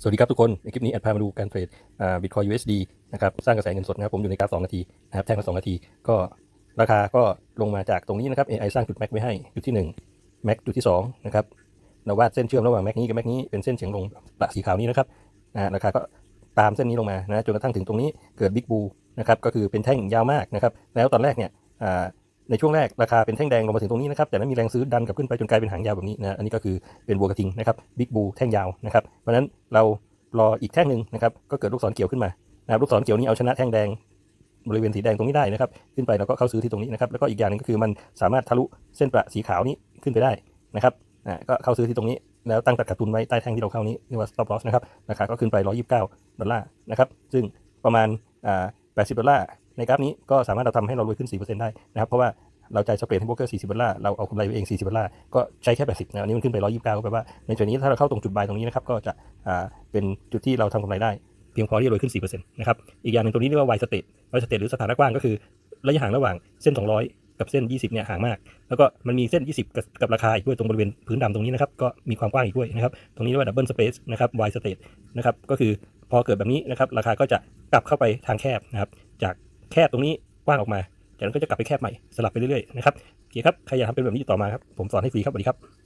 สวัสดีครับทุกคน ในคลิปนี้แอดพามาดูการเทรดบิตคอย USD นะครับ สร้างกระแสเงินสดนะครับ ผมอยู่ในกราฟ2นาทีนะครับแท่งละ2นาที ก็ราคาก็ลงมาจากตรงนี้นะครับ AI สร้างจุดแม็กไว้ให้ จุดที่1แม็กจุดที่2นะครับเราวาดเส้นเชื่อมระหว่างแม็กนี้กับแม็กนี้เป็นเส้นเฉียงลงประสีขาวนี้นะครับนะราคาก็ตามเส้นนี้ลงมานะจนกระทั่งถึงตรงนี้เกิดบิ๊กบูนะครับก็คือเป็นแท่งยาวมากนะครับแล้วตอนแรกเนี่ย ในช่วงแรกราคาเป็นแท่งแดงลงมาถึงตรงนี้นะครับแต่นั้นมีแรงซื้อดันกลับขึ้นไปจนกลายเป็นหางยาวแบบนี้นะอันนี้ก็คือเป็นบัวกระทิงนะครับบิ๊กบูแท่งยาวนะครับเพราะนั้นเรารออีกแท่งหนึ่งนะครับก็เกิดลูกศรเขียวขึ้นมานะครับลูกศรเขียวนี้เอาชนะแท่งแดงบริเวณสีแดงตรงนี้ได้นะครับขึ้นไปเราก็เข้าซื้อที่ตรงนี้นะครับแล้วก็อีกอย่างหนึงก็คือมันสามารถทะลุเส้นประสีขาวนี้ขึ้นไปได้นะครับอ่าก็เข้าซื้อที่ตรงนี้แล้วตั้งตัดขาดทุนไว้ใต้แท่งที่เราเข้านี้เรียกว่า stop loss นะครับราคาก็ขึ้นไป 129 ดอลลาร์นะครับซึ่งประมาณอ่า80 ดอลลาร์ ในกราฟนี้ก็สามารถเราทำให้เรารวยขึ้น 4%ได้นะครับ เพราะว่าเราจ่ายสเปรดให้โบรกเกอร์ 40ดอลลาร์ เราเอากำไรไปเอง 40ดอลลาร์ ก็ใช้แค่ 80นะอันนี้มันขึ้นไป 129 ก็แปลว่า ในส่วนนี้ถ้าเราเข้าตรงจุดบายตรงนี้นะครับ ก็จะอ่าเป็นจุดที่เราทำกำไรได้ เพียงพอที่จะรวยขึ้น 4%นะครับ อีกอย่างหนึ่งตรงนี้เรียกว่า Y state Y state หรือสถานะกว้างก็คือ ระยะห่างระหว่างเส้น 200 กับเส้น 20 เนี่ยห่างมาก แล้วก็มันมีเส้น 20 กับกับราคาอีกด้วยตรงบริเวณพื้นดำตรงนี้นะครับ ก็มีความกว้างอีกด้วยนะครับ ตรงนี้เรียกว่า double space นะครับ Y state นะครับ ก็คือพอเกิดแบบนี้นะครับ ราคาก็จะกลับเข้าไปทางแคบนะครับ จาก แคบตรงนี้กว้างออกมาจากนั้นก็จะกลับไปแคบใหม่สลับไปเรื่อยๆนะครับโอเคครับใครอยากทำเป็นแบบนี้ต่อมาครับผมสอนให้ฟรีครับสวัสดีครับ